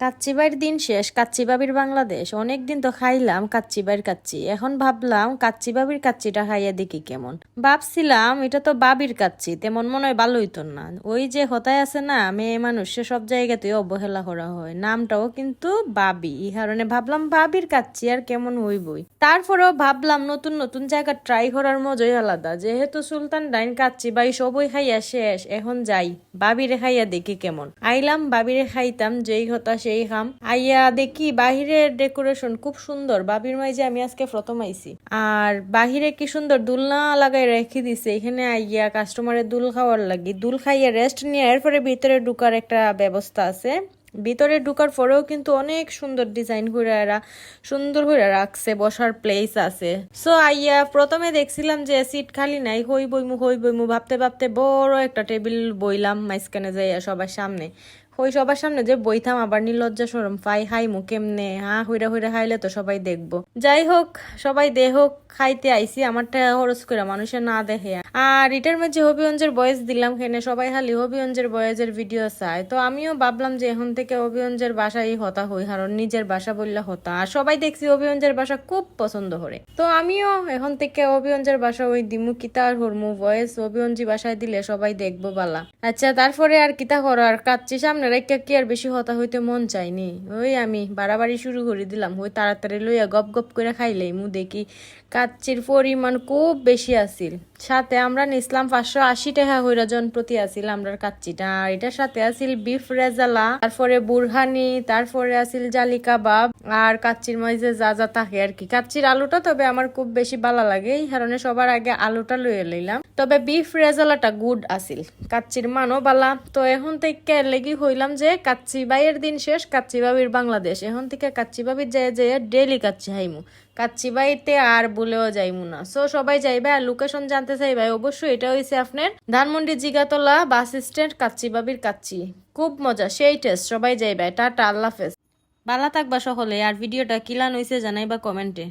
কাচ্চিবাইর দিন শেষ, কাচ্চিবাবির বাংলাদেশ। অনেক দিন তো খাইলাম কাচ্চিবাইর কাচ্চি। এখন ভাবলাম কাচ্চিবাবির কাচ্চিটা খাইয়া দেখি কেমন। ভাবছিলাম এটা তো বাবির কাচ্চি, তেমন মনে হয় ভালোই তো না। ওই যে হতায় আছে না, মেয়ে মানুষ, সে সব জায়গাতেই অবহেলা করা হয়। নামটাও কিন্তু বাবি। এই কারণে ভাবলাম বাবির কাচ্চি আর কেমন হইবই। তারপরেও ভাবলাম নতুন নতুন জায়গা ট্রাই করার মজাই আলাদা। যেহেতু সুলতান ডাইন কাচ্চি বাই সবই খাইয়া শেষ, এখন যাই, বাবিরে খাইয়া দেখি কেমন। আইলাম বাবিরে খাইতাম, যেই হতা সেই খাম আইয়া দেখি বাহিরের ডেকোরেশন খুব সুন্দর। বাবির মাই যে আমি আজকে প্রথম আইছি আর বাহিরে কি সুন্দর দুলনা লাগাই রেখে দিছে। এখানে আইয়া কাস্টমারের দুল খাওয়ার লাগি। দুল খাইয়া রেস্ট নিয়ে এরপরে ভিতরে ঢুকার একটা ব্যবস্থা আছে। ভিতরে ঢুকার পরেও কিন্তু অনেক সুন্দর ডিজাইন করে এরা সুন্দর করে রাখছে, বসার প্লেস আছে। সো আইয়া প্রথমে দেখছিলাম যে সিট খালি নাই। হই বইমু হই বইমু ভাবতে ভাবতে বড় একটা টেবিল বইলাম মাঝখানে যাইয়া সবার সামনে। হই সবার সামনে যে বইতাম আবার নির্লজ্জা সরম। পাই হাইমু কেমনে? হ্যাঁ হইরা হইরা খাইলে তো সবাই দেখব। যাই হোক, সবাই দেহ খাইতে আইসি আমারটা খরচ করে মানুষের না দেখে। আর এটার মধ্যে হবিগঞ্জের বয়স দিলাম খেনে সবাই খালি হবিগঞ্জের বয়সের ভিডিও চায়। তো আমিও ভাবলাম যে এখন থেকে হবিগঞ্জের বাসায় হতা হই, কারণ নিজের বাসা বললে হতা। আর সবাই দেখছি হবিগঞ্জের বাসা খুব পছন্দ করে। তো আমিও এখন থেকে হবিগঞ্জের বাসা ওই দিমু, কিতা আর হরমু ভয়েস হবিগঞ্জি বাসায় দিলে সবাই দেখব বালা। আচ্ছা তারপরে আর কিতা করো আর কাচ্ছি সামনে রেখে কি আর বেশি হতা হইতে মন চাইনি ওই আমি বাড়াবাড়ি শুরু করে দিলাম। ওই তাড়াতাড়ি লইয়া গপ গপ করে খাইলেই মু দেখি কাচ্চির পরিমাণ খুব বেশি আছিল। সাথে আমরা নিসলাম পাঁচশো আশি টাকা হইরা জন প্রতি আছিল আমরা কাচ্চিটা। আর এটার সাথে আছিল বিফ রেজালা তারপরে বুরহানি, তারপরে আছিল জালি কাবাব, আর কাচ্চির মাঝে যা যা থাকে আর কি। কাচ্চির আলুটা তবে আমার খুব বেশি ভালো লাগে, এই কারণে সবার আগে আলুটা লইয়ে লইলাম। তবে বিফ রেজালাটা গুড আছিল। কাচ্চির মানও বালা। তো এখন থেকে লেগি হইলাম যে কাচ্চি বাইয়ের দিন শেষ, কাচ্চি বাবির বাংলাদেশ। এখন থেকে কাচ্চি বাবির যায় যায় ডেলি কাচ্চি হাইমু। কাচ্চি বাইতে আর বলেও যাইমু না। সো সবাই যাইবে আর লোকেশন জানতে চাইবে। অবশ্যই এটা হইছে আপনার ধানমন্ডি জিগাতলা বাস স্ট্যান্ড, কাচ্চি বাবির কাচ্চি। খুব মজা, সেই টেস্ট সবাই যাইবে। টাটা, আল্লাহ হাফেজ। ভালো থাকবা সকলে। আর ভিডিওটা কিলান হইছে জানাইবা কমেন্টে।